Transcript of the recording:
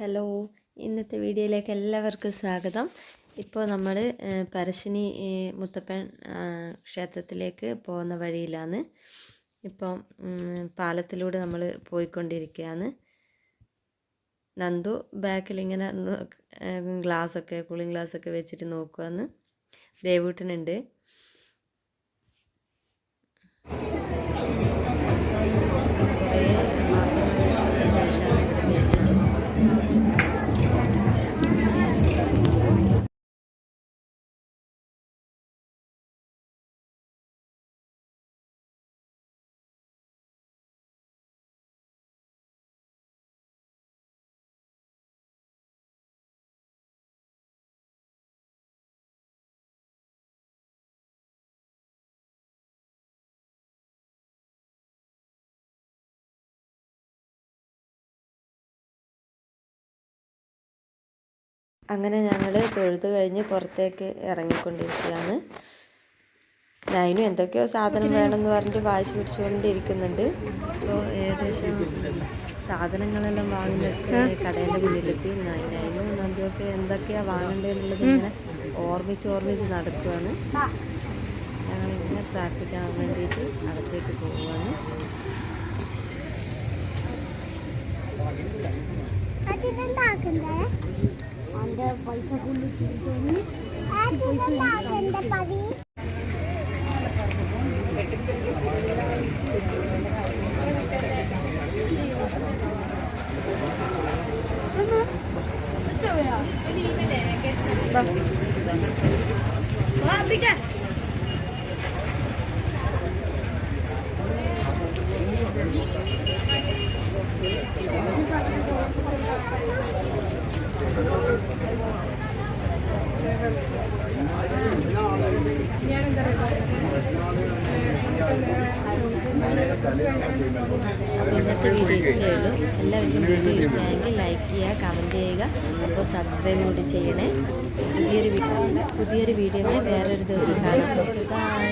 Hello ഇന്നത്തെ വീഡിയോയിലേക്ക് എല്ലാവർക്കും സ്വാഗതം. ഇപ്പോൾ നമ്മൾ പരശ്ശിനി മുത്തപ്പൻ ക്ഷേത്രത്തിലേക്ക് പോകുന്ന വഴിയിലാണ്. ഇപ്പോൾ പാലത്തിലൂടെ നമ്മൾ പോയിക്കൊണ്ടിരിക്കുകയാണ്. നന്ദു ബാക്കിൽ ഇങ്ങനെ ഗ്ലാസ്സൊക്കെ കൂളിംഗ് ഗ്ലാസ്സൊക്കെ വെച്ചിട്ട് നോക്കുവാന്ന് ദേവൂട്ടനുണ്ട്. അങ്ങനെ ഞങ്ങൾ തൊഴുത് കഴിഞ്ഞ് പുറത്തേക്ക് ഇറങ്ങിക്കൊണ്ടിരിക്കുകയാണ്. നൈനു എന്തൊക്കെയോ സാധനം വേണമെന്ന് പറഞ്ഞിട്ട് വാശി പിടിച്ചുകൊണ്ടിരിക്കുന്നുണ്ട്. അപ്പോൾ ഏകദേശം സാധനങ്ങളെല്ലാം വാങ്ങുന്ന കടേന്റെ മുന്നിലെത്തി. നൈനു നന്ദിയൊക്കെ എന്തൊക്കെയാ വാങ്ങേണ്ടതെന്നുള്ളത് ഇങ്ങനെ ഓർമ്മിച്ച് ഓർമ്മിച്ച് നടക്കുകയാണ് ഞങ്ങളിങ്ങനെ പ്രാർത്ഥിക്കാൻ വേണ്ടിയിട്ട് അകത്തേക്ക് പോവുകയാണ്. അതിനെന്താക്കണ്ടേ അതിന്റെ കൊണ്ടിട്ട് അതിനെന്താക്കണ്ടേ ഇന്നത്തെ വീഡിയോ ഇത്രയേ ഉള്ളൂ എല്ലാവർക്കും വീഡിയോ ഇഷ്ടമായെങ്കിൽ ലൈക്ക് ചെയ്യുക കമന്റ് ചെയ്യുക. അപ്പോൾ സബ്സ്ക്രൈബ് കൂടി ചെയ്യണേ. പുതിയൊരു പുതിയൊരു വീഡിയോ വേറൊരു ദിവസം കാണാം. ബൈ